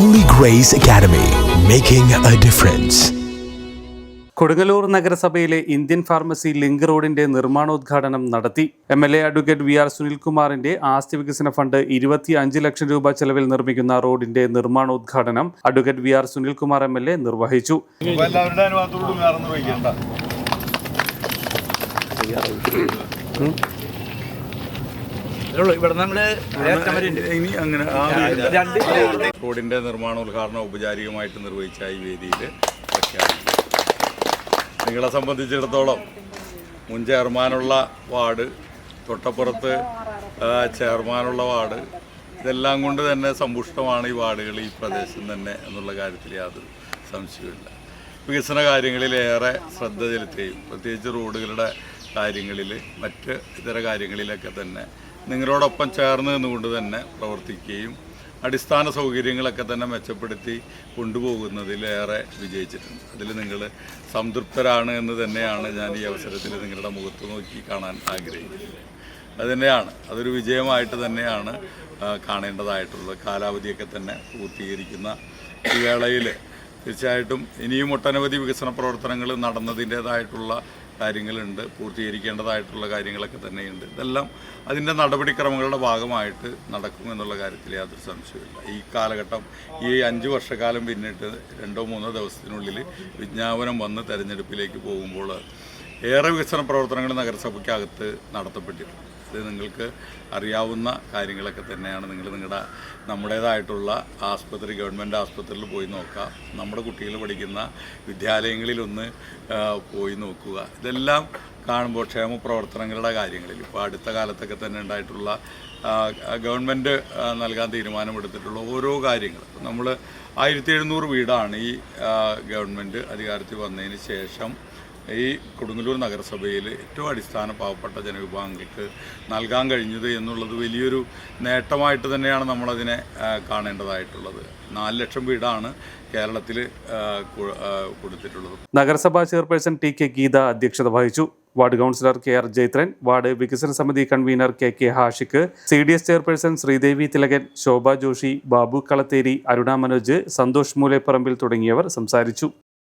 Holy Grace Academy, making a difference. Kodungallur നഗരസഭയിലെ Indian pharmacy link റോഡിന്റെ നിർമ്മാണോദ്ഘാടനം നടത്തി. M L A advocate V R സുനിൽകുമാറിന്റെ ആസ്തി വികസന ഫണ്ട് ഇരുപത്തി അഞ്ച് ലക്ഷം രൂപ ചെലവിൽ നിർമ്മിക്കുന്ന റോഡിന്റെ നിർമ്മാണോദ്ഘാടനം advocate V R Sunilkumar M L A നിർവഹിച്ചു. എല്ലാവരുടെ രണ്ട് റോഡിന്റെ നിർമ്മാണോദ്ഘാടനം ഔപചാരികമായിട്ട് നിർവഹിച്ച ഈ വേദിയിൽ നിങ്ങളെ സംബന്ധിച്ചിടത്തോളം മുൻ ചെയർമാനുള്ള വാർഡ് തൊട്ടപ്പുറത്ത് ചെയർമാനുള്ള വാർഡ് ഇതെല്ലാം കൊണ്ട് തന്നെ സമ്പുഷ്ടമാണ് ഈ വാർഡുകൾ ഈ പ്രദേശം തന്നെ എന്നുള്ള കാര്യത്തിൽ യാതൊരു സംശയമില്ല വികസന കാര്യങ്ങളിൽ ഏറെ ശ്രദ്ധ ചെലുത്തുകയും പ്രത്യേകിച്ച് റോഡുകളുടെ കാര്യങ്ങളിൽ മറ്റ് ഇതര കാര്യങ്ങളിലൊക്കെ തന്നെ നിങ്ങളോടൊപ്പം ചേർന്ന് നിന്നുകൊണ്ട് തന്നെ പ്രവർത്തിക്കുകയും അടിസ്ഥാന സൗകര്യങ്ങളൊക്കെ തന്നെ മെച്ചപ്പെടുത്തി കൊണ്ടുപോകുന്നതിലേറെ വിജയിച്ചിട്ടുണ്ട്. അതിൽ നിങ്ങൾ സംതൃപ്തരാണ് എന്ന് തന്നെയാണ് ഞാൻ ഈ അവസരത്തിൽ നിങ്ങളുടെ മുഖത്ത് നോക്കി കാണാൻ ആഗ്രഹിക്കുന്നത്. അതുതന്നെയാണ് അതൊരു വിജയമായിട്ട് തന്നെയാണ് കാണേണ്ടതായിട്ടുള്ളത്. കാലാവധിയൊക്കെ തന്നെ പൂർത്തീകരിക്കുന്ന ഈ വേളയിൽ തീർച്ചയായിട്ടും ഇനിയും ഒട്ടനവധി വികസന പ്രവർത്തനങ്ങൾ നടന്നതിന്റേതായിട്ടുള്ള കാര്യങ്ങളുണ്ട് പൂർത്തീകരിക്കേണ്ടതായിട്ടുള്ള കാര്യങ്ങളൊക്കെ തന്നെയുണ്ട്. ഇതെല്ലാം അതിന്റെ നടപടിക്രമങ്ങളുടെ ഭാഗമായിട്ട് നടക്കും എന്നുള്ള കാര്യത്തിൽ യാതൊരു സംശയമില്ല ഈ കാലഘട്ടം ഈ അഞ്ച് വർഷക്കാലം പിന്നിട്ട് രണ്ടോ മൂന്നോ ദിവസത്തിനുള്ളിൽ വിജ്ഞാപനം വന്ന് തെരഞ്ഞെടുപ്പിലേക്ക് പോകുമ്പോൾ ഏറെ വികസന പ്രവർത്തനങ്ങൾ നഗരസഭയ്ക്കകത്ത് നടത്തപ്പെട്ടിട്ടുണ്ട്. ഇത് നിങ്ങൾക്ക് അറിയാവുന്ന കാര്യങ്ങളൊക്കെ തന്നെയാണ്. നിങ്ങൾ നിങ്ങളുടെ നമ്മുടേതായിട്ടുള്ള ആസ്പത്രി ഗവൺമെന്റ് ആസ്പത്രിയിൽ പോയി നോക്കാം നമ്മുടെ കുട്ടികൾ പഠിക്കുന്ന വിദ്യാലയങ്ങളിലൊന്ന് പോയി നോക്കുക. ഇതെല്ലാം കാണുമ്പോൾ ക്ഷേമ പ്രവർത്തനങ്ങളുടെ കാര്യങ്ങളിൽ. ഇപ്പോൾ അടുത്ത കാലത്തൊക്കെ തന്നെ ഉണ്ടായിട്ടുള്ള ഗവൺമെന്റ് നൽകാൻ തീരുമാനമെടുത്തിട്ടുള്ള ഓരോ കാര്യങ്ങൾ. നമ്മൾ ആയിരത്തി എഴുന്നൂറ് വീടാണ് ഈ ഗവൺമെന്റ് അധികാരത്തിൽ വന്നതിന് ശേഷം ഈ കൊടുങ്ങല്ലൂർ നഗരസഭയിൽ ഏറ്റവും അടിസ്ഥാന പാവപ്പെട്ട ജനവിഭാഗങ്ങൾക്ക് നൽകാൻ കഴിഞ്ഞത് എന്നുള്ളത് വലിയൊരു നേട്ടമായിട്ട് തന്നെയാണ് നമ്മളതിനെ കാണേണ്ടതായിട്ടുള്ളത്. നാല് ലക്ഷം വീടാണ് കേരളത്തിൽ കൊടുത്തിട്ടുള്ളത്. നഗരസഭാ ചെയർപേഴ്സൺ ടി കെ ഗീത അധ്യക്ഷത വഹിച്ചു. Ward councillor K R Jaithran ward വികസന സമിതി convener K K Hashik C D S chairperson Sreedevi Thilakan Shobha Joshi Babu Kalatheri Aruna Manoj Santhosh Moolepparambil തുടങ്ങിയവർ സംസാരിച്ചു.